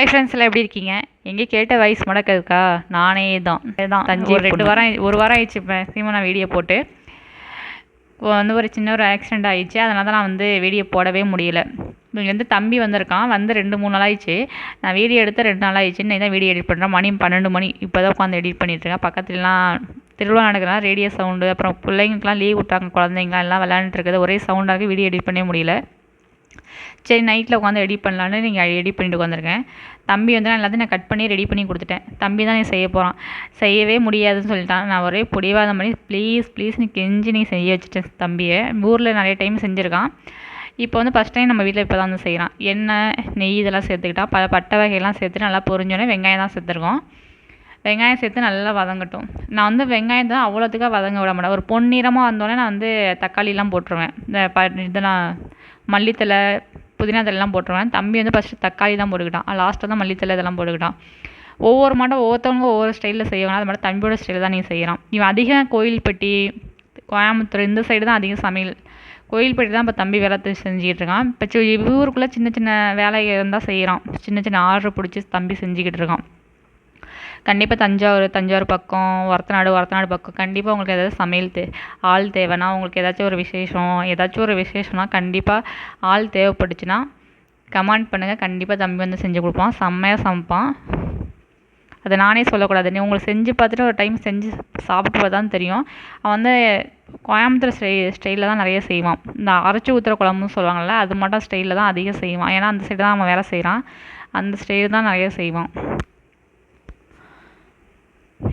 Hi friends எல்லாம் எப்படி இருக்கீங்க? எங்கே கேட்ட வயசு மடக்க இருக்கா? நானே தான். தான் தஞ்சை ஒரு ரெண்டு வாரம் ஒரு வாரம் ஆயிடுச்சு இப்போ சீமா நான் வீடியோ போட்டு. வந்து ஒரு சின்ன ஒரு ஆக்சிடெண்ட் ஆயிடுச்சு. அதனால தான் நான் வந்து வீடியோ போடவே முடியல. இங்கே வந்து தம்பி வந்திருக்கான். வந்து ரெண்டு மூணு நாள் ஆயிடுச்சு. நான் வீடியோ எடுத்து ரெண்டு நாள் ஆயிடுச்சு. இன்னைக்கு தான் வீடியோ எடிட் பண்ணுறேன் மணி பன்னெண்டு மணி. இப்போ தான் உட்காந்து எடிட் பண்ணிட்டுருக்கேன் பக்கத்துலலாம் திருவிழா நடக்கிறனால ரேடியோ சவுண்டு அப்புறம் பிள்ளைங்களுக்குலாம் லீவ் விட்டாங்க குழந்தைங்களாம் எல்லாம் விளையாண்டுட்டு இருக்குது. ஒரே சவுண்டாக வீடியோ எடிட் பண்ணவே முடியல. சரி நைட்டில் உட்காந்து எடிட் பண்ணலான்னு நீங்கள் எடிட் பண்ணிட்டு உட்காந்துருக்கேன் தம்பி வந்து நான் எல்லாத்தையும் நான் கட் பண்ணி ரெடி பண்ணி கொடுத்துட்டேன். தம்பி தான் நீ செய்ய போகிறான் செய்யவே முடியாதுன்னு சொல்லிட்டான். நான் ஒரே பிடிவாதம் பண்ணி ப்ளீஸ் ப்ளீஸ் நீ கெஞ்சி நீ செய்ய வச்சுட்டேன் தம்பியை. ஊரில் நிறைய டைம் செஞ்சுருக்கான். இப்போ வந்து ஃபஸ்ட் டைம் நம்ம வீட்டில் இப்போ தான் வந்து செய்கிறான் எண்ணெய் நெய் இதெல்லாம் சேர்த்துக்கிட்டான் ப பட்டை வகையெல்லாம் சேர்த்து நல்லா பொரிஞ்சோடனே வெங்காயம் தான் சேர்த்துருக்கோம். வெங்காயம் சேர்த்து நல்லா வதங்கட்டும். நான் வந்து வெங்காயம் தான் அவ்வளோத்துக்காக வதங்க விட மாட்டேன். ஒரு பொன்னிறமாக வந்தோடனே நான் வந்து தக்காளிலாம் போட்டுருவேன். இந்த ப இதெல்லாம் மல்லித்தலை புதினா தழைலாம் போட்டுருவேன் தம்பி வந்து ஃபஸ்ட்டு தக்காளி தான் போட்டுக்கிட்டான். லாஸ்ட்டாக தான் மல்லித்தலை இதெல்லாம் போட்டுக்கிட்டான். ஒவ்வொரு மாட்டம் ஒவ்வொருத்தவங்க ஒவ்வொரு ஸ்டைலில் செய்வாங்க. அது மாதிரி தம்பியோட ஸ்டைலில் தான் நீ செய்கிறான் இவன் அதிகம் கோயில்பட்டி கோயம்புத்தூர் இந்த சைடு தான் அதிகம் சமையல். கோயில்பட்டி தான் இப்போ தம்பி வேலை செஞ்சுக்கிட்டு இருக்கான். இப்போ ஊருக்குள்ளே சின்ன சின்ன வேலை இருந்தால் செய்கிறான் சின்ன சின்ன ஆர்டர் பிடிச்சி தம்பி செஞ்சுக்கிட்டு இருக்கான். கண்டிப்பாக தஞ்சாவூர் தஞ்சாவூர் பக்கம் ஒரத்தநாடு ஒரத்தநாடு பக்கம் கண்டிப்பாக உங்களுக்கு ஏதாவது சமையல் தே ஆள் தேவைன்னா உங்களுக்கு ஏதாச்சும் ஒரு விசேஷம் ஏதாச்சும் ஒரு விசேஷம்னா கண்டிப்பாக ஆள் தேவைப்பட்டுச்சுன்னா கமெண்ட் பண்ணுங்கள் கண்டிப்பாக தம்பி வந்து செஞ்சு கொடுப்பான். செம்மையாக சமைப்பான். அதை நானே சொல்லக்கூடாது. நீ உங்களுக்கு செஞ்சு பார்த்துட்டு ஒரு டைம் செஞ்சு சாப்பிட்டு தான் தெரியும். அவன் வந்து கோயம்புத்தூர் ஸ்டை ஸ்டைலில் தான் நிறைய செய்வான். இந்த அரைச்சி ஊற்றுற குழம்புன்னு சொல்லுவாங்கள்ல அது மட்டும் ஸ்டைலில் தான் அதிகம் செய்வான். ஏன்னா அந்த சைடு தான் அவன் வேலை செய்கிறான் அந்த ஸ்டைல் தான் நிறைய செய்வான்.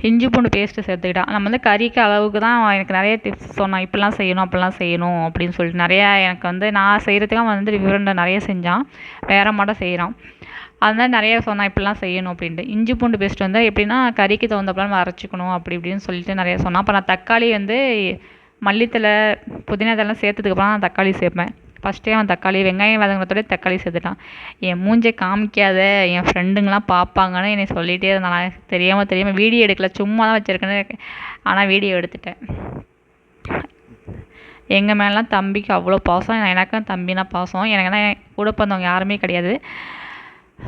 இஞ்சி பூண்டு பேஸ்ட்டு சேர்த்துக்கிட்டான் நம்ம வந்து கறிக்கு அளவுக்கு தான் அவன் எனக்கு நிறைய டிப்ஸ் சொன்னான். இப்படிலாம் செய்யணும் அப்படிலாம் செய்யணும் அப்படின்னு சொல்லிட்டு. நிறையா எனக்கு வந்து நான் செய்கிறதுக்கு அவன் வந்து விவரண்டை நிறைய செஞ்சான். வேற மாட்டம் செய்கிறான் அதனால் நிறைய சொன்னான் இப்படிலாம் செய்யணும் அப்படின்ட்டு. இஞ்சி பூண்டு பேஸ்ட் வந்து எப்படின்னா கறிக்கு தகுந்தப்பலாம் நம்ம அரைச்சிக்கணும் அப்படி இப்படின்னு சொல்லிட்டு நிறைய சொன்னான். அப்போ நான் தக்காளி வந்து மல்லித்தலை புதினா இதெல்லாம் சேர்த்ததுக்கப்புறம் நான் தக்காளி சேர்ப்பேன். ஃபஸ்ட்டே அவன் தக்காளி வெங்காயம் வதங்கினத்தோட தக்காளி சேர்த்துட்டான் என் மூஞ்சை காமிக்காத என் ஃப்ரெண்டுங்களாம் பார்ப்பாங்கன்னு என்னை சொல்லிகிட்டே இருந்தான். நான் தெரியாமல் தெரியாமல் வீடியோ எடுக்கல. சும்மா தான் வச்சுருக்கேன்னு ஆனால் வீடியோ எடுத்துட்டேன். எங்கள் மேலாம் தம்பிக்கு அவ்வளோ பாசம். எனக்கும் தம்பினா பாசம். எனக்குன்னா கூட பிறந்தவங்க யாருமே கிடையாது.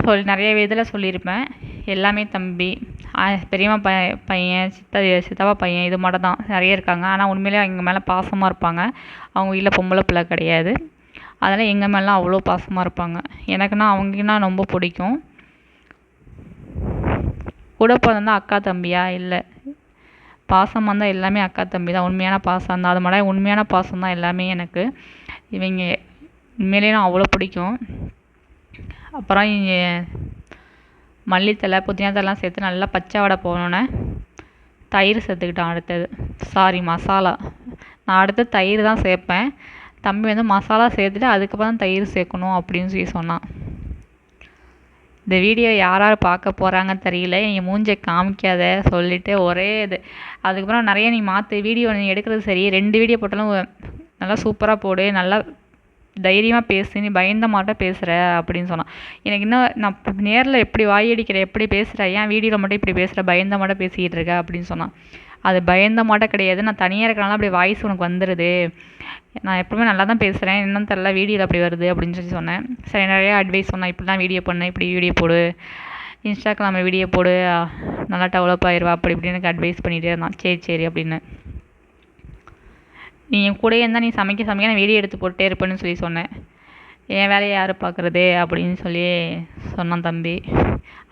சொல் நிறைய இதில் சொல்லியிருப்பேன். எல்லாமே தம்பி. பெரியம்மா ப பையன் சித்தா சித்தப்பா பையன் இது மட்டும் தான் நிறைய இருக்காங்க. ஆனால் உண்மையிலே எங்கள் மேலே பாசமாக இருப்பாங்க. அவங்க வீட்டில் பொம்பளை பிள்ளை கிடையாது. அதனால் எங்கள் மேலாம் அவ்வளோ பாசமாக இருப்பாங்க. எனக்குன்னா அவங்கன்னா ரொம்ப பிடிக்கும். கூட பிறந்தா அக்கா தம்பியா? இல்லை. பாசமாக இருந்தால் எல்லாமே அக்கா தம்பி தான். உண்மையான பாசம் தான் அது மாதிரி உண்மையான பாசம் தான் எல்லாமே எனக்கு. இவங்க உண்மையிலேயே நான் அவ்வளோ பிடிக்கும். அப்புறம் இங்கே மல்லித்தலை புதினா தழைலாம் சேர்த்து நல்லா பச்சை வடை போனோன்னே தயிர் சேர்த்துக்கிட்டான் அடுத்தது. சாரி மசாலா. நான் அடுத்து தயிர் தான் சேர்ப்பேன். தம்பி வந்து மசாலா சேர்த்துட்டு அதுக்கப்புறம் தான் தயிர் சேர்க்கணும் அப்படின்னு சொல்லி சொன்னான். இந்த வீடியோ யார் யார் பார்க்க போகிறாங்கன்னு தெரியல. நீங்கள் மூஞ்சை காமிக்காத சொல்லிட்டு ஒரே இது. அதுக்கப்புறம் நிறைய நீ மாற்று வீடியோ நீ எடுக்கிறது சரி. ரெண்டு வீடியோ போட்டாலும் நல்லா சூப்பராக போடு. நல்லா தைரியமாக பேசு. நீ பயந்த மாட்ட பேசுகிற அப்படின்னு சொன்னான். எனக்கு இன்னும் நான் நேரில் எப்படி வாயடிக்கிற எப்படி பேசுகிற ஏன் வீடியோவில் மட்டும் இப்படி பேசுகிற பயந்த மாட்டோம் பேசிக்கிட்டு இருக்க அப்படின்னு சொன்னான். அது பயந்த மாட்ட கிடையாது. நான் தனியாக இருக்கனால அப்படி வாய்ஸ் உனக்கு வந்துடுது நான் எப்பவுமே நல்லா தான் பேசுகிறேன் என்னன்னு தெரில வீடியோவில் அப்படி வருது அப்படின்னு சொல்லி சொன்னேன். சரி நிறைய அட்வைஸ் சொன்னேன். இப்படிலாம் வீடியோ பண்ணு இப்படி வீடியோ போடு. இன்ஸ்டாகிராமில் வீடியோ போடு. நல்லா டெவலப் ஆயிடுவா அப்படி இப்படின்னு எனக்கு அட்வைஸ் பண்ணிகிட்டே இருந்தான். சரி சரி அப்படின்னு. நீ என் கூடயே இருந்தால் நீ சமைக்க சமைக்க நான் வீடியோ எடுத்து போட்டே இருப்பேன்னு சொல்லி சொன்னேன். என் வேலையை யார் பார்க்குறது அப்படின்னு சொல்லி சொன்னான் தம்பி.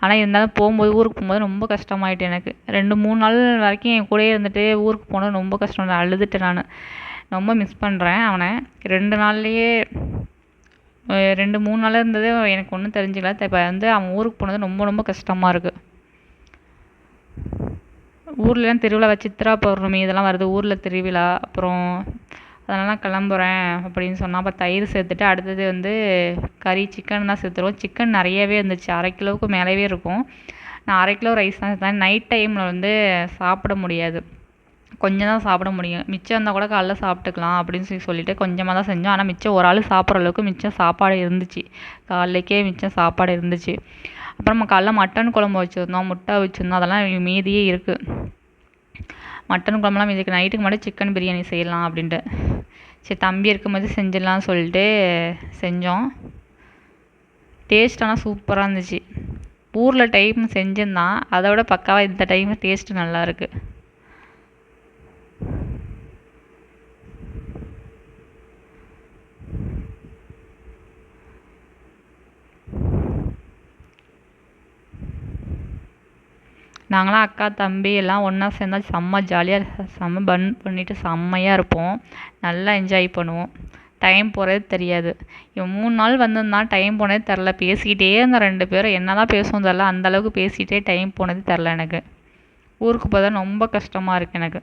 ஆனால் இருந்தாலும் போகும்போது ஊருக்கு போகும்போது ரொம்ப கஷ்டமாயிட்டு எனக்கு. ரெண்டு மூணு நாள் வரைக்கும் என் கூடயே இருந்துட்டு ஊருக்கு போனது ரொம்ப கஷ்டம். நான் அழுதுட்டேன் நான். ரொம்ப மிஸ் பண்ணுறேன் அவனை. ரெண்டு நாள்லேயே ரெண்டு மூணு நாள் இருந்தது எனக்கு ஒன்றும் தெரிஞ்சுக்கல. இப்போ வந்து அவன் ஊருக்கு போனது ரொம்ப ரொம்ப கஷ்டமாக இருக்குது ஊர்லலாம் திருவிழா வச்சு சித்ரா பௌர்ணமி இதெல்லாம் வருது. ஊரில் திருவிழா அப்புறம் அதனால் கிளம்புறேன் அப்படின்னு சொன்னால் அப்போ தயிர் சேர்த்துட்டு அடுத்தது வந்து கறி சிக்கன் தான் சேர்த்துருவோம். சிக்கன் நிறையவே இருந்துச்சு. அரை கிலோவுக்கு மேலேவே இருக்கும். நான் அரை கிலோ ரைஸ் தான் சேர்த்தேன். நைட் டைமில் வந்து சாப்பிட முடியாது. கொஞ்சம் தான் சாப்பிட முடியும். மிச்சம் இருந்தால் கூட காலைல சாப்பிட்டுக்கலாம் அப்படின்னு சொல்லி சொல்லிட்டு கொஞ்சமாக தான் செஞ்சோம். ஆனால் மிச்சம் ஒரு ஆள் சாப்பிட்ற அளவுக்கு மிச்சம் சாப்பாடு இருந்துச்சு. காலைக்கே மிச்சம் சாப்பாடு இருந்துச்சு. அப்புறம் நம்ம காலைல மட்டன் குழம்பு வச்சுருந்தோம். முட்டை வச்சுருந்தோம். அதெல்லாம் மீதியே இருக்குது மட்டன் குழம்புலாம் மீதி இருக்குது நைட்டுக்கு மட்டும் சிக்கன் பிரியாணி செய்யலாம் அப்படின்ட்டு. சரி தம்பி இருக்கும்போது செஞ்சிடலாம்னு சொல்லிட்டு செஞ்சோம். டேஸ்ட் ஆனால் சூப்பராக இருந்துச்சு. ஊரில் டைம் செஞ்சுருந்தான். அதை விட பக்காவாக இந்த டைம் டேஸ்ட்டு நல்லாயிருக்கு நாங்களாம் அக்கா தம்பி எல்லாம் ஒன்றா சேர்ந்தா செம்ம ஜாலியாக செம்ம பன் பண்ணிவிட்டு செம்மையாக இருப்போம். நல்லா என்ஜாய் பண்ணுவோம். டைம் போகிறதே தெரியாது. இவன் மூணு நாள் வந்திருந்தால் டைம் போனதே தெரில பேசிக்கிட்டே இருந்தோம் ரெண்டு பேரும் என்ன தான் பேசுவோம் தெரில அந்தளவுக்கு பேசிகிட்டே டைம் போனது தெரில எனக்கு. ஊருக்கு போக ரொம்ப கஷ்டமாக இருக்குது எனக்கு.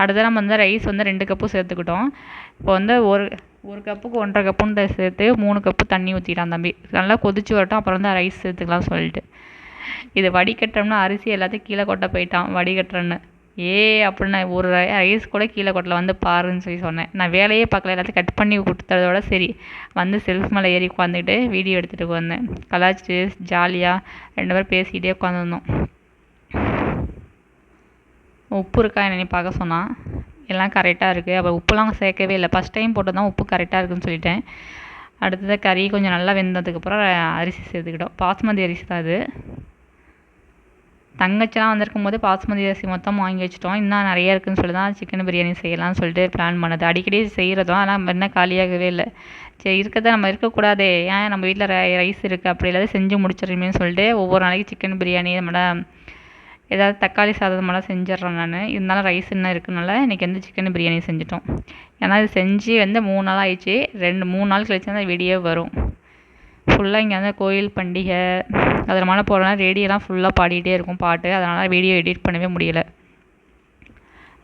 அடுத்து நம்ம வந்து ரைஸ் வந்து ரெண்டு கப்பு சேர்த்துக்கிட்டோம். இப்போ வந்து ஒரு ஒரு கப்புக்கு ஒன்றரை கப்புன்னு சேர்த்து மூணு கப்பு தண்ணி ஊற்றிட்டான் தம்பி. நல்லா கொதிச்சு வரட்டும். அப்புறம் வந்து ரைஸ் சேர்த்துக்கலாம் சொல்லிட்டு. இது வடிகட்டுறோம்னா அரிசி எல்லாத்தையும் கீழே கொட்ட போயிட்டான் வடிகட்டுறேன்னு. ஏ அப்படின்னு நான் ஒரு ரைஸ் கூட கீழே கொட்டல வந்து பாருன்னு சொல்லி சொன்னேன். நான் வேலையே பார்க்கல எல்லாத்தையும் கட் பண்ணி கொடுத்ததோட சரி. வந்து செல்ஃப் மேலே ஏறி உட்காந்துக்கிட்டு வீடியோ எடுத்துகிட்டு வந்தேன். கலாச்சிட்டு ஜாலியாக ரெண்டு பேரும் பேசிக்கிட்டே உட்காந்துருந்தோம் உப்பு இருக்கா என்னை பார்க்க சொன்னான் எல்லாம் கரெக்டாக இருக்குது அப்போ உப்புலாம் சேர்க்கவே இல்லை. ஃபஸ்ட் டைம் போட்டு தான் உப்பு கரெக்டாக இருக்குன்னு சொல்லிட்டேன். அடுத்தது கறி கொஞ்சம் நல்லா வெந்ததுக்கப்புறம் அரிசி சேர்த்துக்கிட்டோம். பாஸ்மதி அரிசி தான் அது. தங்கச்சிலாம் வந்திருக்கும் போது பாஸ்மதி அரிசி மொத்தம் வாங்கி வச்சிட்டோம். இன்னும் நிறைய இருக்குதுன்னு சொல்லி தான் சிக்கன் பிரியாணி செய்யலாம்னு சொல்லிட்டு பிளான் பண்ணது. அடிக்கடி செய்கிறதும் ஆனால் இன்னும் காலியாகவே இல்லை. சரி இருக்கிறத நம்ம இருக்கக்கூடாதே. ஏன் நம்ம வீட்டில் ரைஸ் இருக்குது அப்படி இல்லாத செஞ்சு முடிச்சிடுறேன்னு சொல்லிட்டு ஒவ்வொரு நாளைக்கு சிக்கன் பிரியாணி நம்மளோட ஏதாவது தக்காளி சாதம் மாதிரிலாம் செஞ்சிட்றேன் நான். இருந்தாலும் ரைஸ் இன்னும் இருக்கனால இன்றைக்கி வந்து சிக்கன் பிரியாணி செஞ்சிட்டோம். ஏன்னா இது செஞ்சு வந்து மூணு நாள் ஆயிடுச்சு. ரெண்டு மூணு நாள் கழிச்சு தான் வீடியோ வரும். ஃபுல்லாக இங்கே வந்து கோயில் பண்டிகை அதில் மழை போடுறதுனால ரேடியோலாம் ஃபுல்லாக பாடிகிட்டே இருக்கும் பாட்டு. அதனால் வீடியோ எடிட் பண்ணவே முடியல.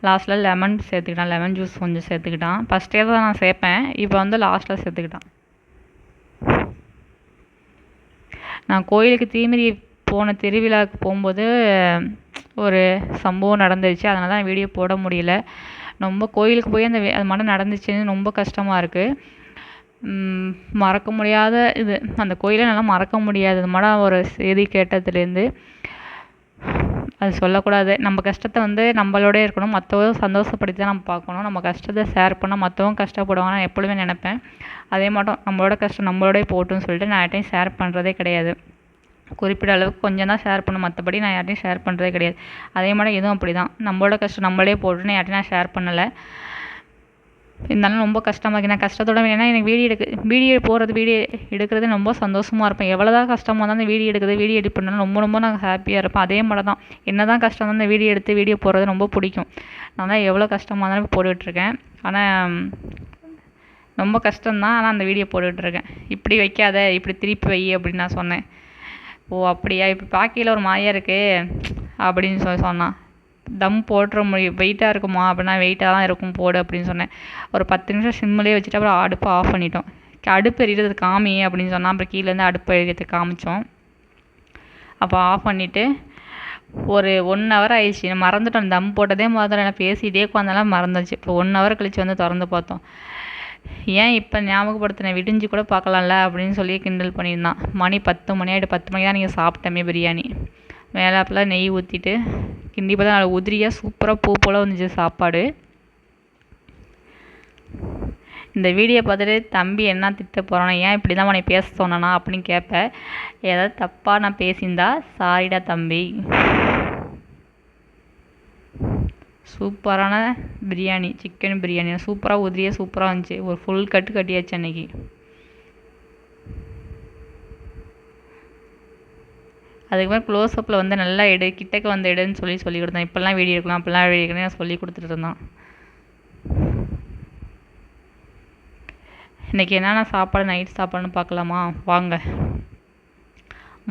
லாஸ்ட்டில் லெமன் சேர்த்துக்கிட்டான். லெமன் ஜூஸ் கொஞ்சம் சேர்த்துக்கிட்டான். ஃபஸ்ட்டே தான் நான் சேர்ப்பேன். இப்போ வந்து லாஸ்ட்டில் சேர்த்துக்கிட்டான். நான் கோயிலுக்கு தீமிரி போன திருவிழாவுக்கு போகும்போது ஒரு சம்பவம் நடந்துருச்சு. அதனால தான் வீடியோ போட முடியல. ரொம்ப கோயிலுக்கு போய் அந்த அது மட்டும் நடந்துச்சுன்னு ரொம்ப கஷ்டமாக இருக்குது மறக்க முடியாத இது. அந்த கோயிலை என்னால் மறக்க முடியாது. இது மாடம் ஒரு செய்தி கேட்டதுலேருந்து. அது சொல்லக்கூடாது. நம்ம கஷ்டத்தை வந்து நம்மளோடயே இருக்கணும். மற்றவங்க சந்தோஷப்படுத்தி தான் நம்ம பார்க்கணும். நம்ம கஷ்டத்தை ஷேர் பண்ணால் மற்றவங்க கஷ்டப்படுவாங்க நான் எப்பொழுதுமே நினப்பேன். அதே மாட்டோம் நம்மளோட கஷ்டம் நம்மளோடய போகட்டும்னு சொல்லிட்டு நான் யார்ட்டையும் ஷேர் பண்ணுறதே கிடையாது. குறிப்பிட்ட அளவுக்கு கொஞ்சம் தான் ஷேர் பண்ணும் மற்றபடி நான் யார்கிட்டையும் ஷேர் பண்ணுறதே கிடையாது. அதே மாதிரி இதுவும் அப்படி தான் நம்மளோட கஷ்டம் நம்மளே போட்டுன்னு யார்ட்டையும் நான் ஷேர் பண்ணலை. இருந்தாலும் ரொம்ப கஷ்டமாக இருக்குது நான் கஷ்டத்தோட ஏன்னா எனக்கு வீடியோ எடுக்க வீடியோ போகிறது வீடியோ எடுக்கிறது ரொம்ப சந்தோஷமாக இருப்பேன். எவ்வளோ தான் கஷ்டமாக இருந்தாலும் அந்த வீடியோ எடுக்கிறது வீடியோ எடிட் பண்ணாலும் ரொம்ப ரொம்ப நான் ஹாப்பியாக இருப்பேன். அதே மாதிரி தான் என்ன தான் கஷ்டம் அந்த வீடியோ எடுத்து வீடியோ போடுறது ரொம்ப பிடிக்கும். நான் தான் எவ்வளோ கஷ்டமாக இருந்தாலும் போட்டுட்ருக்கேன் ஆனால் ரொம்ப கஷ்டம்தான். ஆனால் அந்த வீடியோ போட்டுட்ருக்கேன் இப்படி வைக்காத இப்படி திருப்பி வை அப்படின்னு நான் சொன்னேன். ஓ அப்படியா? இப்போ பார்க்கையில் ஒரு மாயா இருக்குது அப்படின்னு சொல்லி சொன்னான். தம் போட்டுற முடியும் வெயிட்டாக இருக்குமா? அப்படின்னா வெயிட்டாக தான் இருக்கும் போடு அப்படின்னு சொன்னேன். ஒரு பத்து நிமிஷம் சிம்மிலே வச்சுட்டு அப்புறம் அடுப்பை ஆஃப் பண்ணிட்டோம். அடுப்பு எரியறது காமி அப்படின்னு சொன்னால் அப்புறம் கீழேருந்து அடுப்பு எரியறதுக்கு காமிச்சோம். அப்போ ஆஃப் பண்ணிவிட்டு ஒரு ஒன் ஹவர் ஆயிடுச்சு. மறந்துட்டோம். தம் போட்டதே முதல்ல நான் பேசிகிட்டே உட்காந்தாலும் மறந்துச்சு இப்போ ஒன் ஹவர் கழித்து வந்து திறந்து பார்த்தோம். ஏன் இப்போ ஞாபகப்படுத்தினேன் விடிஞ்சு கூட பார்க்கலாம்ல அப்படின்னு சொல்லி கிண்டல் பண்ணியிருந்தான். மணி பத்து மணி ஆகிட்டு பத்து மணி தான் நீங்கள் சாப்பிட்டமே பிரியாணி. மேலாப்பில் நெய் ஊற்றிட்டு கிண்டி பார்த்தா நல்லா உதிரியாக சூப்பராக பூ போல் வந்துச்சு சாப்பாடு. இந்த வீடியோ பார்த்துட்டு தம்பி என்ன திட்ட போகிறானா ஏன் இப்படி தான் உனக்கு பேச சொன்னானா? அப்படின்னு கேட்பேன் ஏதாவது தப்பாக நான் பேசியிருந்தா சாரிடா தம்பி. சூப்பரான பிரியாணி சிக்கன் பிரியாணி. சூப்பராக உதிரியாக சூப்பராக இருந்துச்சு ஒரு ஃபுல் கட்டு கட்டியாச்சு அன்னைக்கு. அதுக்கப்புறம் மேலே க்ளோஸ்அப்பில் வந்து நல்லா எடு கிட்டக்க வந்து எடுன்னு சொல்லி சொல்லி கொடுத்தேன். இப்போல்லாம் வீடியோ எடுக்கலாம் அப்போல்லாம் வீடியோ நான் சொல்லி கொடுத்துட்டு இருந்தான். இன்றைக்கி என்னென்ன சாப்பாடு நைட் சாப்பாடுன்னு பார்க்கலாமா? வாங்க.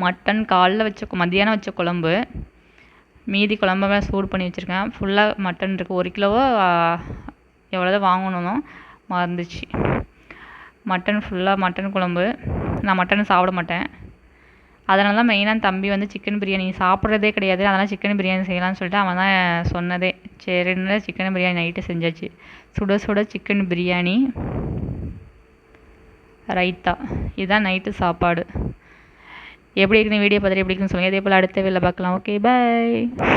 மட்டன் காலைல வச்ச மதியானம் வச்ச குழம்பு மீதி குழம்புமே சூடு பண்ணி வச்சுருக்கேன். ஃபுல்லாக மட்டன் இருக்குது ஒரு கிலோவோ எவ்வளோ வாங்கணும். மறந்துச்சு. மட்டன் ஃபுல்லாக மட்டன் குழம்பு. நான் மட்டன் சாப்பிட மாட்டேன். அதனால தான் மெயினாக தம்பி வந்து சிக்கன் பிரியாணி சாப்பிட்றதே கிடையாது. அதனால் சிக்கன் பிரியாணி செய்யலாம்னு சொல்லிட்டு அவன் தான் சொன்னதே. சரின்னு சிக்கன் பிரியாணி நைட்டு செஞ்சாச்சு. சுட சுட சிக்கன் பிரியாணி ரைத்தா. இதுதான் நைட்டு சாப்பாடு. எப்படி இருக்குன்னு வீடியோ பார்த்துட்டு எப்படி இருக்குன்னு சொல்லுங்கள் இதே போல் அடுத்த வேலை பார்க்கலாம். Okay bye